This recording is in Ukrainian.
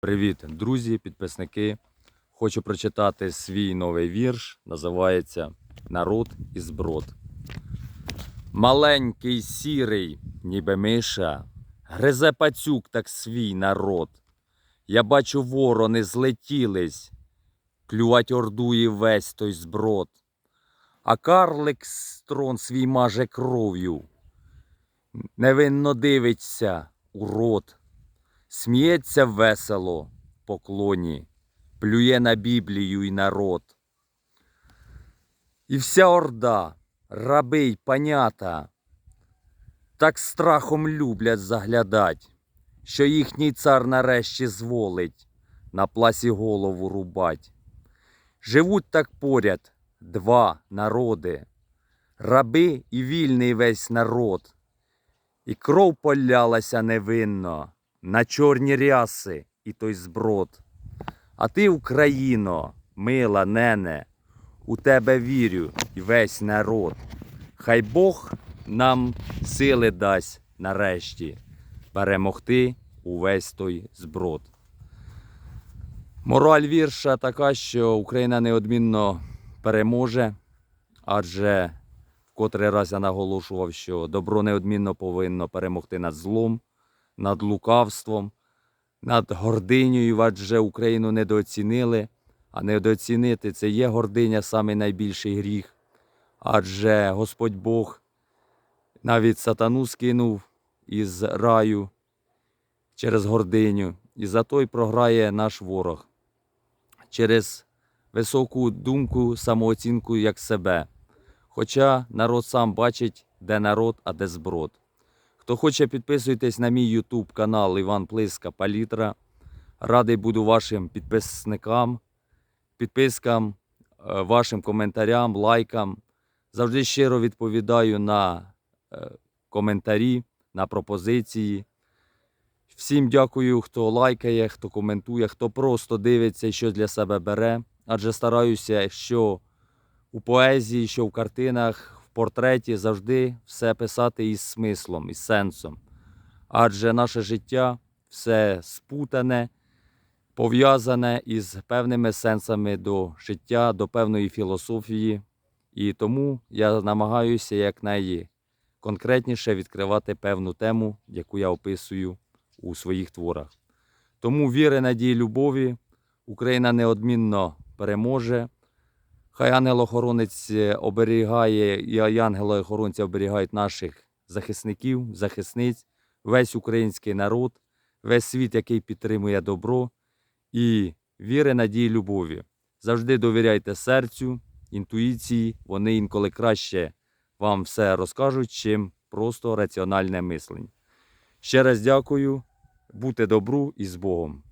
Привіт, друзі, підписники. Хочу прочитати свій новий вірш. Називається Народ і зброд. Маленький сірий, ніби миша, гризе пацюк так свій народ. Я бачу, ворони злетілись, клювать ордує весь той зброд. А карлик строн свій маже кров'ю, невинно дивиться у рот. Сміється весело поклоні, плює на Біблію і народ. І вся орда, раби й панята, так страхом люблять заглядать, що їхній цар нарешті зволить на пласі голову рубать. Живуть так поряд два народи, раби і вільний весь народ, і кров полялася невинно на чорні ряси і той зброд. А ти, Україно, мила нене, у тебе вірю і весь народ. Хай Бог нам сили дасть нарешті перемогти увесь той зброд. Мораль вірша така, що Україна неодмінно переможе, адже в котрий раз я наголошував, що добро неодмінно повинно перемогти над злом, над лукавством, над гординею, адже Україну недооцінили, а недооцінити це є гординя самий найбільший гріх. Адже Господь Бог навіть сатану скинув із раю через гординю, і за той програє наш ворог через високу думку, самооцінку як себе. Хоча народ сам бачить, де народ, а де зброд. Хто хоче, підписуйтесь на мій YouTube канал Іван Плиска Палітра. Радий буду вашим підписникам, підпискам, е, вашим коментарям, лайкам. Завжди щиро відповідаю на е, коментарі, на пропозиції. Всім дякую, хто лайкає, хто коментує, хто просто дивиться і що для себе бере. Адже стараюся, що у поезії, що в картинах, в портреті завжди все писати із смислом, із сенсом. Адже наше життя все спутане, пов'язане із певними сенсами до життя, до певної філософії. І тому я намагаюся якнайконкретніше відкривати певну тему, яку я описую у своїх творах. Тому віри, надії, любові Україна неодмінно переможе. Хай ангел-охоронець оберігає і ангели-охоронці оберігають наших захисників, захисниць, весь український народ, весь світ, який підтримує добро і віри, надії, любові. Завжди довіряйте серцю, інтуїції, вони інколи краще вам все розкажуть, чим просто раціональне мислення. Ще раз дякую, будьте добру і з Богом.